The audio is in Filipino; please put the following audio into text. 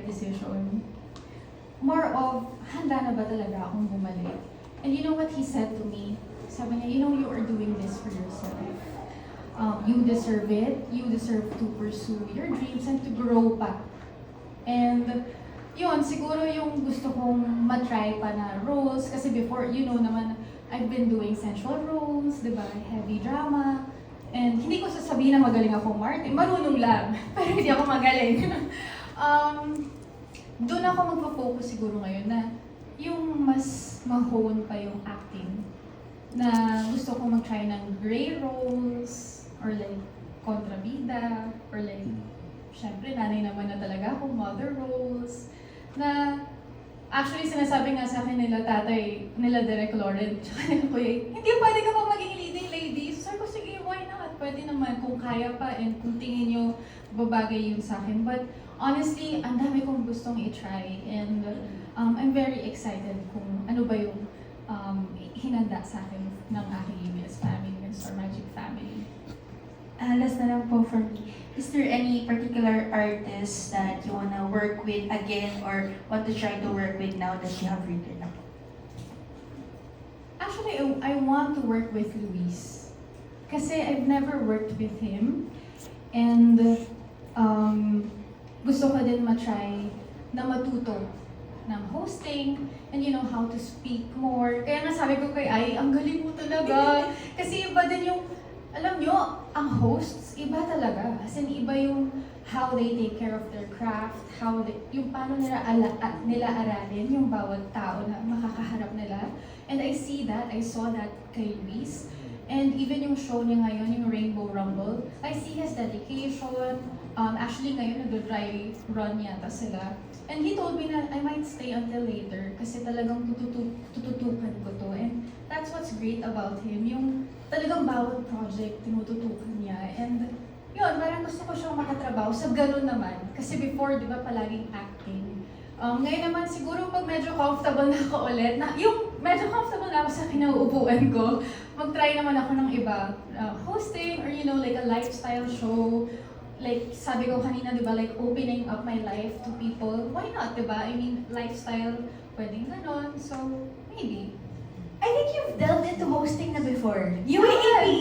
decision. More of, handa na ba talaga akong bumalik? And you know what he said to me? Sabi niya, you know you are doing this for yourself. Um, you deserve it. You deserve to pursue your dreams and to grow pa. And yun, siguro yung gusto kong matry pa na roles. Kasi before, you know naman, I've been doing sensual roles, di ba? Heavy drama. And hindi ko sasabihin na magaling ako Martin. Marunong lang. Pero hindi ako magaling. um, doon ako magpo-focus siguro ngayon na yung mas ma-hone pa yung acting. Na gusto ko mag-try ng gray roles or like kontrabida or like syempre nanay naman na talaga ako, mother roles na actually sinasabi nga sa akin nila tatay, nila Derek Lauren, tsaka nila Kuya, hindi pwede ka pa maging leading lady. So sabi ko, sige, why not? Pwede naman kung kaya pa and kung tingin nyo babagay yun sa akin. But honestly, ang dami kong gustong i-try and um, I'm very excited kung ano ba yung um, hinanda sa akin ng aking ABS family and Star Magic family. Ah, last na lang po for me. Is there any particular artist that you wanna work with again or want to try to work with now that you have written na po? Actually, I, I want to work with Luis. Kasi I've never worked with him. And um, gusto ko din matry na matuto ng hosting and you know how to speak more. Kaya nga sabi ko kay Ai, ang galing mo talaga. Kasi iba din yung, alam nyo, ang hosts, iba talaga. As in, iba yung how they take care of their craft, how they, yung paano nila, ala, nila aralin yung bawat tao na makakaharap nila. And I see that, I saw that kay Luis. And even yung show niya ngayon, yung Rainbow Rumble, I see his dedication. Um, actually ngayon, nag-dry run yata sila. And he told me na I might stay until later kasi talagang tututu- tututukan ko to. And that's what's great about him. Yung talagang bawat project, tinututukan niya. And yun, parang gusto ko siyang makatrabaho sa ganun naman. Kasi before, di ba, palaging acting. Um, ngayon naman, siguro pag medyo comfortable na ako ulit, na, yung medyo comfortable na ako sa kinauupuan ko, mag-try naman ako ng iba. Uh, hosting or you know, like a lifestyle show. Like, sabi ko kanina, di ba, like opening up my life to people. Why not, di ba? I mean, lifestyle, pwedeng ganon. So, maybe. I think you've delved into hosting na before. UAAP!